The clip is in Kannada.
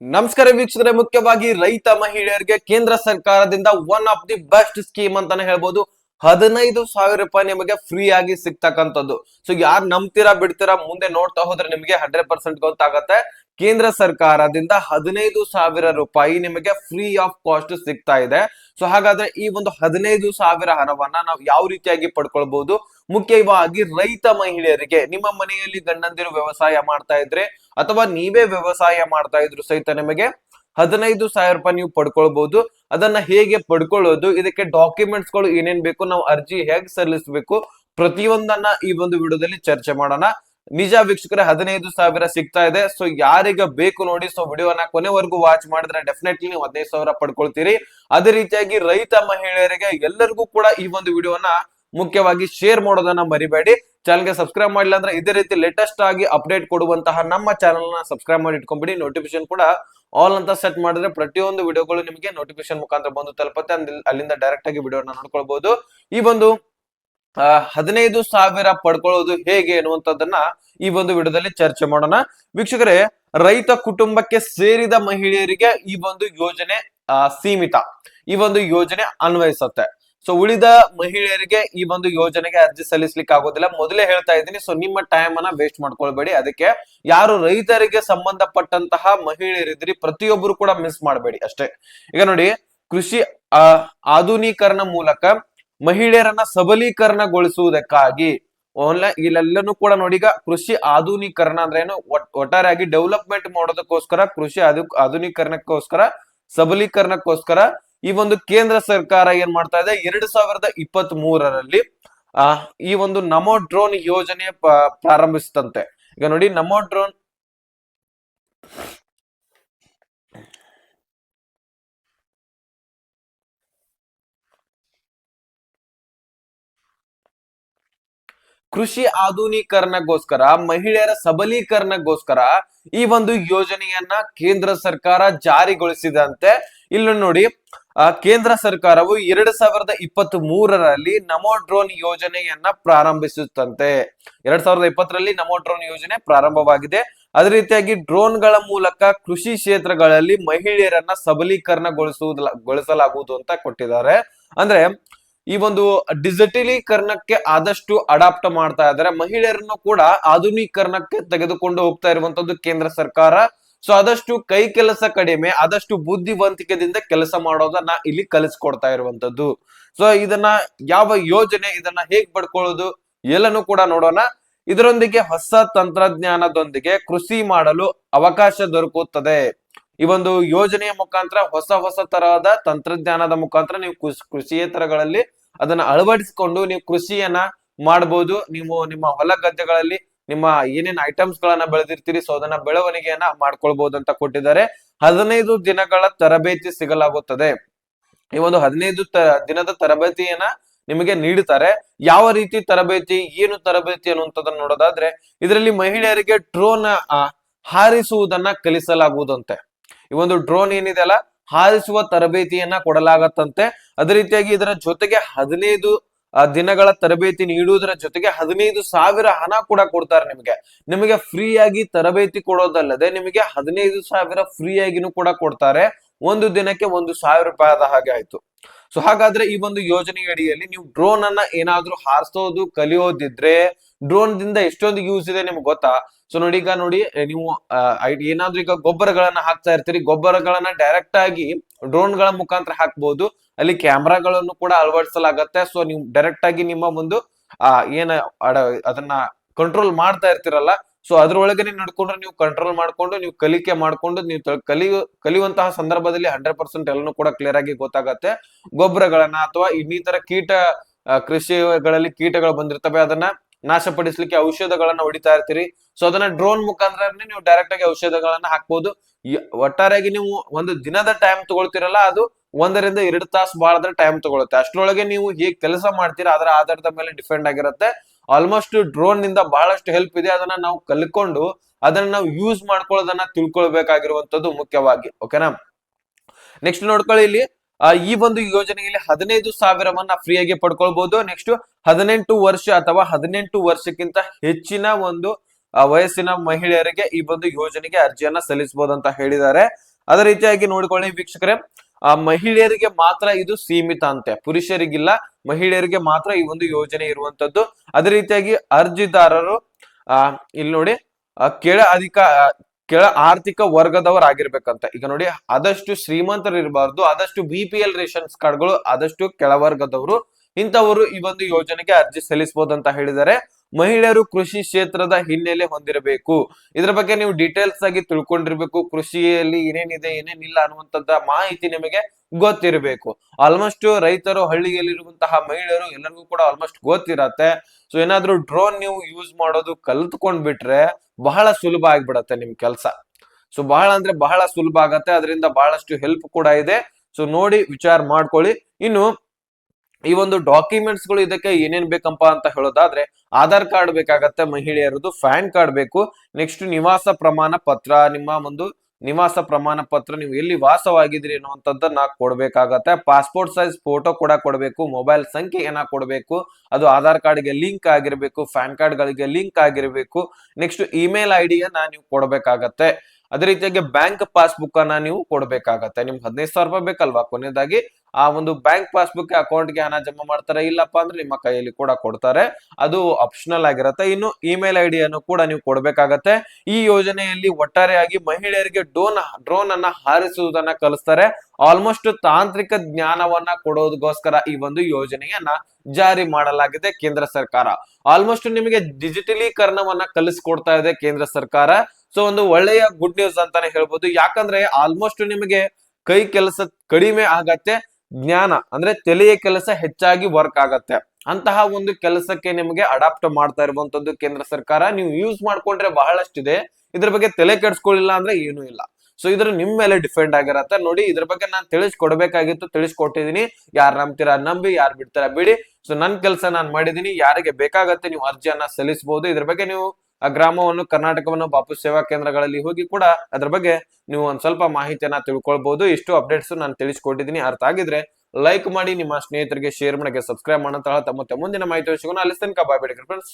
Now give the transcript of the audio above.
ನಮಸ್ಕಾರ ವೀಕ್ಷಕರೇ ಮುಖ್ಯವಾಗಿ ರೈತ ಮಹಿಳೆಯರಿಗೆ ಕೇಂದ್ರ ಸರ್ಕಾರದಿಂದ one of the best scheme ಅಂತಾನೆ ಹೇಳ್ಬೋದು. ಹದಿನೈದು ಸಾವಿರ ರೂಪಾಯಿ ನಿಮಗೆ ಫ್ರೀ ಆಗಿ ಸಿಗ್ತಕ್ಕಂಥದ್ದು. ಸೊ ಯಾರು ನಂಬ್ತೀರಾ ಬಿಡ್ತೀರಾ ಮುಂದೆ ನೋಡ್ತಾ ಹೋದ್ರೆ ನಿಮಗೆ ಹಂಡ್ರೆಡ್ ಪರ್ಸೆಂಟ್ ಗೊತ್ತಾಗತ್ತೆ. ಕೇಂದ್ರ ಸರ್ಕಾರದಿಂದ ಹದಿನೈದು ಸಾವಿರ ರೂಪಾಯಿ ನಿಮಗೆ ಫ್ರೀ ಆಫ್ ಕಾಸ್ಟ್ ಸಿಗ್ತಾ ಇದೆ. ಸೊ ಹಾಗಾದ್ರೆ ಈ ಒಂದು ಹದಿನೈದು ಸಾವಿರ ಹಣವನ್ನ ನಾವು ಯಾವ ರೀತಿಯಾಗಿ ಪಡ್ಕೊಳ್ಬಹುದು ಮುಖ್ಯವಾಗಿ ರೈತ ಮಹಿಳೆಯರಿಗೆ, ನಿಮ್ಮ ಮನೆಯಲ್ಲಿ ಗಂಡಂದಿರು ವ್ಯವಸಾಯ ಮಾಡ್ತಾ ಇದ್ರೆ ಅಥವಾ ನೀವೇ ವ್ಯವಸಾಯ ಮಾಡ್ತಾ ಇದ್ರು ಸಹಿತ ನಿಮಗೆ ಹದಿನೈದು ಸಾವಿರ ರೂಪಾಯಿ ನೀವು ಪಡ್ಕೊಳ್ಬಹುದು ಅದನ್ನ ಹೇಗೆ ಪಡ್ಕೊಳ್ಳೋದು, ಇದಕ್ಕೆ ಡಾಕ್ಯುಮೆಂಟ್ಸ್ಗಳು ಏನೇನ್ ಬೇಕು, ನಾವು ಅರ್ಜಿ ಹೇಗೆ ಸಲ್ಲಿಸಬೇಕು, ಪ್ರತಿಯೊಂದನ್ನ ಈ ಒಂದು ವಿಡಿಯೋದಲ್ಲಿ ಚರ್ಚೆ ಮಾಡೋಣ. ನಿಜ ವೀಕ್ಷಕರ, ಹದಿನೈದು ಸಾವಿರ ಸಿಗ್ತಾ ಇದೆ. ಸೊ ಯಾರಿಗ ಬೇಕು ನೋಡಿ ಸೊ ವಿಡಿಯೋನ ಕೊನೆವರೆಗೂ ವಾಚ್ ಮಾಡಿದ್ರೆ ಡೆಫಿನೆಟ್ಲಿ ನೀವು ಹದಿನೈದು ಸಾವಿರ ಪಡ್ಕೊಳ್ತೀರಿ. ಅದೇ ರೀತಿಯಾಗಿ ರೈತ ಮಹಿಳೆಯರಿಗೆ ಎಲ್ಲರಿಗೂ ಕೂಡ ಈ ಒಂದು ವಿಡಿಯೋನ ಮುಖ್ಯವಾಗಿ ಶೇರ್ ಮಾಡೋದನ್ನ ಮರಿಬೇಡಿ. ಚಾನಲ್ಗೆ ಸಬ್ಸ್ಕ್ರೈಬ್ ಮಾಡಿಲ್ಲ ಅಂದ್ರೆ ಇದೇ ರೀತಿ ಲೇಟೆಸ್ಟ್ ಆಗಿ ಅಪ್ಡೇಟ್ ಕೊಡುವಂತಹ ನಮ್ಮ ಚಾನಲ್ನ ಸಬ್ಸ್ಕ್ರೈಬ್ ಮಾಡಿ ಇಟ್ಕೊಂಡ್ಬಿಡಿ ನೋಟಿಫಿಕೇಶನ್ ಕೂಡ ಆಲ್ ಅಂತ ಸೆಟ್ ಮಾಡಿದ್ರೆ ಪ್ರತಿಯೊಂದು ವಿಡಿಯೋಗಳು ನಿಮಗೆ ನೋಟಿಫಿಕೇಶನ್ ಮುಖಾಂತರ ಬಂದು ತಲುಪತ್ತೆ. ಅಲ್ಲಿಂದ ಡೈರೆಕ್ಟ್ ಆಗಿ ವಿಡಿಯೋನ ನೋಡ್ಕೊಳ್ಬಹುದು ಈ ಒಂದು ಹದಿನೈದು ಸಾವಿರ ಪಡ್ಕೊಳ್ಳೋದು ಹೇಗೆ ಅನ್ನುವಂಥದ್ದನ್ನ ಈ ಒಂದು ವಿಡಿಯೋದಲ್ಲಿ ಚರ್ಚೆ ಮಾಡೋಣ. ವೀಕ್ಷಕರೇ, ರೈತ ಕುಟುಂಬಕ್ಕೆ ಸೇರಿದ ಮಹಿಳೆಯರಿಗೆ ಈ ಒಂದು ಯೋಜನೆ ಸೀಮಿತ. ಈ ಒಂದು ಯೋಜನೆ ಅನ್ವಯಿಸುತ್ತೆ. ಸೊ ಉಳಿದ ಮಹಿಳೆಯರಿಗೆ ಈ ಒಂದು ಯೋಜನೆಗೆ ಅರ್ಜಿ ಸಲ್ಲಿಸಲಿಕ್ಕೆ ಆಗೋದಿಲ್ಲ. ಮೊದಲೇ ಹೇಳ್ತಾ ಇದ್ದೀನಿ ಸೊ ನಿಮ್ಮ ಟೈಮ್ ಅನ್ನ ವೇಸ್ಟ್ ಮಾಡ್ಕೊಳ್ಬೇಡಿ. ಅದಕ್ಕೆ ಯಾರು ರೈತರಿಗೆ ಸಂಬಂಧಪಟ್ಟಂತಹ ಮಹಿಳೆಯರಿದ್ರಿ, ಪ್ರತಿಯೊಬ್ಬರು ಕೂಡ ಮಿಸ್ ಮಾಡಬೇಡಿ ಅಷ್ಟೇ. ಈಗ ನೋಡಿ, ಕೃಷಿ ಆಧುನೀಕರಣ ಮೂಲಕ ಮಹಿಳೆಯರನ್ನ ಸಬಲೀಕರಣಗೊಳಿಸುವುದಕ್ಕಾಗಿ ಓನ್ಲೈನ್ ಇಲ್ಲೆಲ್ಲನೂ ಕೂಡ ನೋಡಿ, ಈಗ ಕೃಷಿ ಆಧುನೀಕರಣ ಅಂದ್ರೆ ಏನು? ಒಟ್- ಒಟ್ಟಾರೆಯಾಗಿ ಡೆವಲಪ್ಮೆಂಟ್ ಮಾಡೋದಕ್ಕೋಸ್ಕರ, ಕೃಷಿ ಆಧು, ಆಧುನೀಕರಣಕ್ಕೋಸ್ಕರ, ಸಬಲೀಕರಣಕ್ಕೋಸ್ಕರ ಈ ಒಂದು ಕೇಂದ್ರ ಸರ್ಕಾರ ಏನ್ ಮಾಡ್ತಾ ಇದೆ? ಎರಡ್ ಸಾವಿರದ ಇಪ್ಪತ್ತ್ ಮೂರರಲ್ಲಿ ಆ, ಈ ಒಂದು ನಮೋ ಡ್ರೋನ್ ಯೋಜನೆ ಪ್ರಾರಂಭಿಸ್ತಂತೆ. ಈಗ ನೋಡಿ, ನಮೋ ಡ್ರೋನ್ ಕೃಷಿ ಆಧುನೀಕರಣಗೋಸ್ಕರ, ಮಹಿಳೆಯರ ಸಬಲೀಕರಣಗೋಸ್ಕರ ಈ ಒಂದು ಯೋಜನೆಯನ್ನ ಕೇಂದ್ರ ಸರ್ಕಾರ ಜಾರಿಗೊಳಿಸಿದಂತೆ, ಇಲ್ಲಿ ನೋಡಿ ಕೇಂದ್ರ ಸರ್ಕಾರವು ಎರಡ್ ಸಾವಿರದ ಇಪ್ಪತ್ತ್ ಮೂರರಲ್ಲಿ ನಮೋ ಡ್ರೋನ್ ಯೋಜನೆಯನ್ನ ಪ್ರಾರಂಭಿಸುತ್ತಂತೆ. ಎರಡ್ ಸಾವಿರದ ಇಪ್ಪತ್ತರಲ್ಲಿ ನಮೋ ಡ್ರೋನ್ ಯೋಜನೆ ಪ್ರಾರಂಭವಾಗಿದೆ. ಅದೇ ರೀತಿಯಾಗಿ ಡ್ರೋನ್ಗಳ ಮೂಲಕ ಕೃಷಿ ಕ್ಷೇತ್ರಗಳಲ್ಲಿ ಮಹಿಳೆಯರನ್ನ ಸಬಲೀಕರಣಗೊಳಿಸುವುದ ಗೊಳಿಸಲಾಗುವುದು ಅಂತ ಕೊಟ್ಟಿದ್ದಾರೆ. ಅಂದ್ರೆ ಈ ಒಂದು ಡಿಜಿಟಲೀಕರಣಕ್ಕೆ ಆದಷ್ಟು ಅಡಾಪ್ಟ್ ಮಾಡ್ತಾ ಇದ್ದಾರೆ. ಮಹಿಳೆಯರನ್ನು ಕೂಡ ಆಧುನೀಕರಣಕ್ಕೆ ತೆಗೆದುಕೊಂಡು ಹೋಗ್ತಾ ಇರುವಂತದ್ದು ಕೇಂದ್ರ ಸರ್ಕಾರ. ಸೊ ಆದಷ್ಟು ಕೈ ಕೆಲಸ ಕಡಿಮೆ, ಆದಷ್ಟು ಬುದ್ಧಿವಂತಿಕೆದಿಂದ ಕೆಲಸ ಮಾಡೋದನ್ನ ಇಲ್ಲಿ ಕಲಿಸ್ಕೊಡ್ತಾ ಇರುವಂತದ್ದು. ಸೊ ಇದನ್ನ ಯಾವ ಯೋಜನೆ, ಇದನ್ನ ಹೇಗ್ ಪಡ್ಕೊಳ್ಳೋದು ಎಲ್ಲನೂ ಕೂಡ ನೋಡೋಣ. ಇದರೊಂದಿಗೆ ಹೊಸ ತಂತ್ರಜ್ಞಾನದೊಂದಿಗೆ ಕೃಷಿ ಮಾಡಲು ಅವಕಾಶ ದೊರಕುತ್ತದೆ. ಈ ಒಂದು ಯೋಜನೆಯ ಮುಖಾಂತರ ಹೊಸ ಹೊಸ ತರಹದ ತಂತ್ರಜ್ಞಾನದ ಮುಖಾಂತರ ನೀವು ಕೃಷಿ, ಕೃಷಿಯೇತರಗಳಲ್ಲಿ ಅದನ್ನ ಅಳವಡಿಸಿಕೊಂಡು ನೀವು ಕೃಷಿಯನ್ನ ಮಾಡಬಹುದು ನೀವು ನಿಮ್ಮ ಹೊಲ ಗದ್ದೆಗಳಲ್ಲಿ ನಿಮ್ಮ ಏನೇನ್ ಐಟಮ್ಸ್ ಗಳನ್ನ ಬೆಳೆದಿರ್ತೀರಿ ಸೊ ಅದನ್ನ ಬೆಳವಣಿಗೆಯನ್ನ ಮಾಡ್ಕೊಳ್ಬಹುದು ಅಂತ ಕೊಟ್ಟಿದ್ದಾರೆ. ಹದಿನೈದು ದಿನಗಳ ತರಬೇತಿ ಸಿಗಲಾಗುತ್ತದೆ. ಈ ಒಂದು ಹದಿನೈದು ದಿನದ ತರಬೇತಿಯನ್ನ ನಿಮಗೆ ನೀಡುತ್ತಾರೆ. ಯಾವ ರೀತಿ ತರಬೇತಿ, ಏನು ತರಬೇತಿ ಅನ್ನುವಂಥದ್ದನ್ನ ನೋಡೋದಾದ್ರೆ, ಇದರಲ್ಲಿ ಮಹಿಳೆಯರಿಗೆ ಡ್ರೋನ್ ಹಾರಿಸುವುದನ್ನ ಕಲಿಸಲಾಗುವುದಂತೆ. ಈ ಒಂದು ಡ್ರೋನ್ ಏನಿದೆ ಅಲ್ಲ ಹಾರಿಸುವ ತರಬೇತಿಯನ್ನ ಕೊಡಲಾಗತ್ತಂತೆ. ಅದೇ ರೀತಿಯಾಗಿ ಇದರ ಜೊತೆಗೆ ಹದಿನೈದು ದಿನಗಳ ತರಬೇತಿ ನೀಡುವುದರ ಜೊತೆಗೆ ಹದಿನೈದು ಸಾವಿರ ಹಣ ಕೂಡ ಕೊಡ್ತಾರೆ ನಿಮಗೆ. ನಿಮಗೆ ಫ್ರೀ ಆಗಿ ತರಬೇತಿ ಕೊಡೋದಲ್ಲದೆ ನಿಮಗೆ ಹದಿನೈದು ಸಾವಿರ ಫ್ರೀ ಆಗಿನೂ ಕೂಡ ಕೊಡ್ತಾರೆ. ಒಂದು ದಿನಕ್ಕೆ ಒಂದು ಸಾವಿರ ರೂಪಾಯಿ ಆದ ಹಾಗೆ ಆಯ್ತು. ಸೊ ಹಾಗಾದ್ರೆ ಈ ಒಂದು ಯೋಜನೆ ಅಡಿಯಲ್ಲಿ ನೀವು ಡ್ರೋನ್ ಅನ್ನ ಏನಾದ್ರೂ ಹಾರಿಸೋದು, ಕಲಿಯೋದಿದ್ರೆ ಡ್ರೋನ್ ದಿಂದ ಎಷ್ಟೊಂದು ಯೂಸ್ ಇದೆ ನಿಮ್ಗೆ ಗೊತ್ತಾ? ಸೊ ನೋಡಿ ಈಗ ನೋಡಿ ನೀವು ಏನಾದ್ರೂ ಈಗ ಗೊಬ್ಬರಗಳನ್ನ ಹಾಕ್ತಾ ಇರ್ತೀರಿ, ಗೊಬ್ಬರಗಳನ್ನ ಡೈರೆಕ್ಟ್ ಆಗಿ ಡ್ರೋನ್ಗಳ ಮುಖಾಂತರ ಹಾಕ್ಬಹುದು ಅಲ್ಲಿ ಕ್ಯಾಮ್ರಾಗಳನ್ನು ಕೂಡ ಅಳವಡಿಸಲಾಗತ್ತೆ. ಸೊ ನೀವು ಡೈರೆಕ್ಟ್ ಆಗಿ ನಿಮ್ಮ ಒಂದು, ಆ, ಏನ ಅದನ್ನ ಕಂಟ್ರೋಲ್ ಮಾಡ್ತಾ ಇರ್ತೀರಲ್ಲ ಸೊ ಅದ್ರೊಳಗನೆ ನಡ್ಕೊಂಡ್ರೆ ನೀವು ಕಂಟ್ರೋಲ್ ಮಾಡ್ಕೊಂಡು, ನೀವು ಕಲಿಕೆ ಮಾಡ್ಕೊಂಡು, ನೀವು ಕಲಿ ಕಲಿಯು, ಕಲಿಯುವಂತಹ ಸಂದರ್ಭದಲ್ಲಿ ಹಂಡ್ರೆಡ್ ಪರ್ಸೆಂಟ್ ಎಲ್ಲನೂ ಕೂಡ ಕ್ಲಿಯರ್ ಆಗಿ ಗೊತ್ತಾಗತ್ತೆ. ಗೊಬ್ಬರಗಳನ್ನ ಅಥವಾ ಇನ್ನಿತರ ಕೀಟ ಕೃಷಿಗಳಲ್ಲಿ ಕೀಟಗಳು ಬಂದಿರ್ತವೆ, ಅದನ್ನ ನಾಶಪಡಿಸ್ಲಿಕ್ಕೆ ಔಷಧಗಳನ್ನ ಹೊಡಿತಾ ಇರ್ತೀರಿ. ಸೊ ಅದನ್ನ ಡ್ರೋನ್ ಮುಖಾಂತರ ನೀವು ಡೈರೆಕ್ಟ್ ಆಗಿ ಔಷಧಗಳನ್ನ ಹಾಕ್ಬೋದು. ಒಟ್ಟಾರೆಯಾಗಿ ನೀವು ಒಂದು ದಿನದ ಟೈಮ್ ತಗೊಳ್ತಿರಲ್ಲ, ಅದು ಒಂದರಿಂದ ಎರಡು ತಾಸು ಬಾಳದ್ರೆ ಟೈಮ್ ತಗೊಳುತ್ತೆ. ಅಷ್ಟರೊಳಗೆ ನೀವು ಹೇಗೆ ಕೆಲಸ ಮಾಡ್ತೀರಾ, ಅದರ ಆಧಾರದ ಮೇಲೆ ಡಿಪೆಂಡ್ ಆಗಿರುತ್ತೆ. ಆಲ್ಮೋಸ್ಟ್ ಡ್ರೋನ್ನಿಂದ ಬಹಳಷ್ಟು ಹೆಲ್ಪ್ ಇದೆ. ಅದನ್ನ ನಾವು ಕಲ್ಕೊಂಡು ಅದನ್ನ ನಾವು ಯೂಸ್ ಮಾಡ್ಕೊಳ್ಳೋದನ್ನ ತಿಳ್ಕೊಳ್ಬೇಕಾಗಿರುವಂತದ್ದು ಮುಖ್ಯವಾಗಿ. ಓಕೆನಾ ನೆಕ್ಸ್ಟ್ ನೋಡ್ಕೊಳ್ಳಿ ಇಲ್ಲಿ. ಈ ಒಂದು ಯೋಜನೆಯಲ್ಲಿ ಹದಿನೈದು ಸಾವಿರವನ್ನ ಫ್ರೀಯಾಗಿ ಪಡ್ಕೊಳ್ಬಹುದು ನೆಕ್ಸ್ಟ್ ಹದಿನೆಂಟು ವರ್ಷ ಅಥವಾ ಹದಿನೆಂಟು ವರ್ಷಕ್ಕಿಂತ ಹೆಚ್ಚಿನ ಒಂದು ವಯಸ್ಸಿನ ಮಹಿಳೆಯರಿಗೆ ಈ ಒಂದು ಯೋಜನೆಗೆ ಅರ್ಜಿಯನ್ನ ಸಲ್ಲಿಸಬಹುದು ಅಂತ ಹೇಳಿದ್ದಾರೆ. ಅದೇ ರೀತಿಯಾಗಿ ನೋಡಿಕೊಳ್ಳಿ ವೀಕ್ಷಕರೇ. ಆ ಮಹಿಳೆಯರಿಗೆ ಮಾತ್ರ ಇದು ಸೀಮಿತ ಅಂತೆ. ಪುರುಷರಿಗಿಲ್ಲ, ಮಹಿಳೆಯರಿಗೆ ಮಾತ್ರ ಈ ಒಂದು ಯೋಜನೆ ಇರುವಂತದ್ದು. ಅದೇ ರೀತಿಯಾಗಿ ಅರ್ಜಿದಾರರು, ಆ, ಇಲ್ಲಿ ನೋಡಿ ಕೆಳ ಅಧಿಕ ಕೆಳ ಆರ್ಥಿಕ ವರ್ಗದವರಾಗಿರ್ಬೇಕಂತ ಈಗ ನೋಡಿ, ಆದಷ್ಟು ಶ್ರೀಮಂತರು ಇರಬಾರ್ದು, ಆದಷ್ಟು ಬಿ ಪಿ ಎಲ್ ರೇಷನ್ಸ್ ಕಾರ್ಡ್ಗಳು ಆದಷ್ಟು ಕೆಳವರ್ಗದವರು ಇಂಥವರು ಈ ಒಂದು ಯೋಜನೆಗೆ ಅರ್ಜಿ ಸಲ್ಲಿಸಬಹುದು ಅಂತ ಹೇಳಿದ್ದಾರೆ. ಮಹಿಳೆಯರು ಕೃಷಿ ಕ್ಷೇತ್ರದ ಹಿನ್ನೆಲೆ ಹೊಂದಿರಬೇಕು. ಇದ್ರ ಬಗ್ಗೆ ನೀವು ಡೀಟೇಲ್ಸ್ ಆಗಿ ತಿಳ್ಕೊಂಡಿರ್ಬೇಕು. ಕೃಷಿಯಲ್ಲಿ ಏನೇನಿದೆ, ಏನೇನಿಲ್ಲ ಅನ್ನುವಂಥದ್ದ ಮಾಹಿತಿ ನಿಮಗೆ ಗೊತ್ತಿರಬೇಕು. ಆಲ್ಮೋಸ್ಟ್ ರೈತರು ಹಳ್ಳಿಯಲ್ಲಿರುವಂತಹ ಮಹಿಳೆಯರು ಎಲ್ಲರಿಗೂ ಕೂಡ ಆಲ್ಮೋಸ್ಟ್ ಗೊತ್ತಿರತ್ತೆ. ಸೊ ಏನಾದ್ರೂ ಡ್ರೋನ್ ನೀವು ಯೂಸ್ ಮಾಡೋದು ಕಲ್ತ್ಕೊಂಡ್ ಬಿಟ್ರೆ ಬಹಳ ಸುಲಭ ಆಗ್ಬಿಡತ್ತೆ ನಿಮ್ ಕೆಲ್ಸ. ಸೊ ಬಹಳ ಅಂದ್ರೆ ಬಹಳ ಸುಲಭ ಆಗತ್ತೆ. ಅದರಿಂದ ಬಹಳಷ್ಟು ಹೆಲ್ಪ್ ಕೂಡ ಇದೆ. ಸೊ ನೋಡಿ ವಿಚಾರ ಮಾಡ್ಕೊಳ್ಳಿ. ಇನ್ನು ಈ ಒಂದು ಡಾಕ್ಯುಮೆಂಟ್ಸ್ಗಳು ಇದಕ್ಕೆ ಏನೇನ್ ಬೇಕಪ್ಪ ಅಂತ ಹೇಳೋದಾದ್ರೆ ಆಧಾರ್ ಕಾರ್ಡ್ ಬೇಕಾಗತ್ತೆ ಮಹಿಳೆಯರದು ಫ್ಯಾನ್ ಕಾರ್ಡ್ ಬೇಕು. ನೆಕ್ಸ್ಟ್ ನಿವಾಸ ಪ್ರಮಾಣ ಪತ್ರ, ನಿಮ್ಮ ಒಂದು ನಿವಾಸ ಪ್ರಮಾಣ ಪತ್ರ ನೀವು ಎಲ್ಲಿ ವಾಸವಾಗಿದ್ರಿ ಅನ್ನುವಂಥದ್ದನ್ನ ಕೊಡ್ಬೇಕಾಗತ್ತೆ. ಪಾಸ್ಪೋರ್ಟ್ ಸೈಜ್ ಫೋಟೋ ಕೂಡ ಕೊಡಬೇಕು ಮೊಬೈಲ್ ಸಂಖ್ಯೆ ಏನ ಕೊಡಬೇಕು, ಅದು ಆಧಾರ್ ಕಾರ್ಡ್ಗೆ ಲಿಂಕ್ ಆಗಿರ್ಬೇಕು ಫ್ಯಾನ್ ಕಾರ್ಡ್ ಗಳಿಗೆ ಲಿಂಕ್ ಆಗಿರ್ಬೇಕು. ನೆಕ್ಸ್ಟ್ ಇಮೇಲ್ ಐಡಿಯನ್ನ ಡಿಯನ್ನ ನೀವು ಕೊಡಬೇಕಾಗತ್ತೆ. ಅದೇ ರೀತಿಯಾಗಿ ಬ್ಯಾಂಕ್ ಪಾಸ್ಬುಕ್ ಅನ್ನ ನೀವು ಕೊಡಬೇಕಾಗತ್ತೆ. ನಿಮ್ಗೆ ಹದಿನೈದು ಸಾವಿರ ರೂಪಾಯಿ ಬೇಕಲ್ವಾ ಕೊನೆಯದಾಗಿ? ಆ ಒಂದು ಬ್ಯಾಂಕ್ ಪಾಸ್ಬುಕ್ ಅಕೌಂಟ್ಗೆ ಹಣ ಜಮಾ ಮಾಡ್ತಾರೆ ಇಲ್ಲಪ್ಪ ಅಂದ್ರೆ ನಿಮ್ಮ ಕೈಯಲ್ಲಿ ಕೂಡ ಕೊಡ್ತಾರೆ. ಅದು ಆಪ್ಷನಲ್ ಆಗಿರುತ್ತೆ. ಇನ್ನು ಇಮೇಲ್ ಐ ಅನ್ನು ಕೂಡ ನೀವು ಕೊಡಬೇಕಾಗತ್ತೆ. ಈ ಯೋಜನೆಯಲ್ಲಿ ಒಟ್ಟಾರೆಯಾಗಿ ಮಹಿಳೆಯರಿಗೆ ಡ್ರೋನ್ ಡ್ರೋನ್ ಅನ್ನ ಹಾರಿಸುವುದನ್ನ ಕಲಿಸ್ತಾರೆ. ಆಲ್ಮೋಸ್ಟ್ ತಾಂತ್ರಿಕ ಜ್ಞಾನವನ್ನ ಕೊಡೋದಕ್ಕೋಸ್ಕರ ಈ ಒಂದು ಯೋಜನೆಯನ್ನ ಜಾರಿ ಮಾಡಲಾಗಿದೆ ಕೇಂದ್ರ ಸರ್ಕಾರ. ಆಲ್ಮೋಸ್ಟ್ ನಿಮಗೆ ಡಿಜಿಟಲೀಕರಣವನ್ನ ಕಲಿಸ್ಕೊಡ್ತಾ ಇದೆ ಕೇಂದ್ರ ಸರ್ಕಾರ. ಸೊ ಒಂದು ಒಳ್ಳೆಯ ಗುಡ್ ನ್ಯೂಸ್ ಅಂತಾನೆ ಹೇಳ್ಬೋದು. ಯಾಕಂದ್ರೆ ಆಲ್ಮೋಸ್ಟ್ ನಿಮಗೆ ಕೈ ಕೆಲಸ ಕಡಿಮೆ ಆಗತ್ತೆ. ಜ್ಞಾನ, ಅಂದ್ರೆ ತಲೆಯ ಕೆಲಸ ಹೆಚ್ಚಾಗಿ ವರ್ಕ್ ಆಗತ್ತೆ. ಅಂತಹ ಒಂದು ಕೆಲಸಕ್ಕೆ ನಿಮಗೆ ಅಡಾಪ್ಟ್ ಮಾಡ್ತಾ ಇರುವಂತದ್ದು ಕೇಂದ್ರ ಸರ್ಕಾರ. ನೀವು ಯೂಸ್ ಮಾಡ್ಕೊಂಡ್ರೆ ಬಹಳಷ್ಟಿದೆ. ಇದ್ರ ಬಗ್ಗೆ ತಲೆ ಕೆಡ್ಸ್ಕೊಳ್ಳಿಲ್ಲ ಅಂದ್ರೆ ಏನೂ ಇಲ್ಲ. ಸೊ ಇದ್ರ ನಿಮ್ ಮೇಲೆ ಡಿಪೆಂಡ್ ಆಗಿರತ್ತೆ. ನೋಡಿ, ಇದ್ರ ಬಗ್ಗೆ ನಾನು ತಿಳಿಸ್ಕೊಡ್ಬೇಕಾಗಿತ್ತು, ತಿಳಿಸ್ಕೊಟ್ಟಿದೀನಿ. ಯಾರು ನಂಬ್ತೀರಾ ನಂಬಿ, ಯಾರು ಬಿಡ್ತೀರಾ ಬಿಡಿ. ಸೊ ನನ್ ಕೆಲಸ ನಾನು ಮಾಡಿದೀನಿ. ಯಾರಿಗೆ ಬೇಕಾಗತ್ತೆ ನೀವು ಅರ್ಜಿಯನ್ನ ಸಲ್ಲಿಸಬಹುದು ಇದ್ರ ಬಗ್ಗೆ ನೀವು ಆ ಗ್ರಾಮವನ್ನು, ಕರ್ನಾಟಕವನ್ನು ಬಾಪು ಸೇವಾ ಕೇಂದ್ರಗಳಲ್ಲಿ ಹೋಗಿ ಕೂಡ ಅದ್ರ ಬಗ್ಗೆ ನೀವು ಒಂದ್ ಸ್ವಲ್ಪ ಮಾಹಿತಿಯನ್ನ ತಿಳ್ಕೊಳ್ಬಹುದು ಇಷ್ಟು ಅಪ್ಡೇಟ್ಸ್ ನಾನು ತಿಳಿಸ್ಕೊಟ್ಟಿದ್ದೀನಿ. ಅರ್ಥ ಆಗಿದ್ರೆ ಲೈಕ್ ಮಾಡಿ, ನಿಮ್ಮ ಸ್ನೇಹಿತರಿಗೆ ಶೇರ್ ಮಾಡಿ ಸಬ್ಸ್ಕ್ರೈಬ್ ಮಾಡಂತ ತಮ್ಮ ಮುಂದಿನ ಮಾಹಿತಿ ಅಲ್ಲಿ ತನಕ ಬಾಯ್ ಬಿಡಿ ಫ್ರೆಂಡ್ಸ್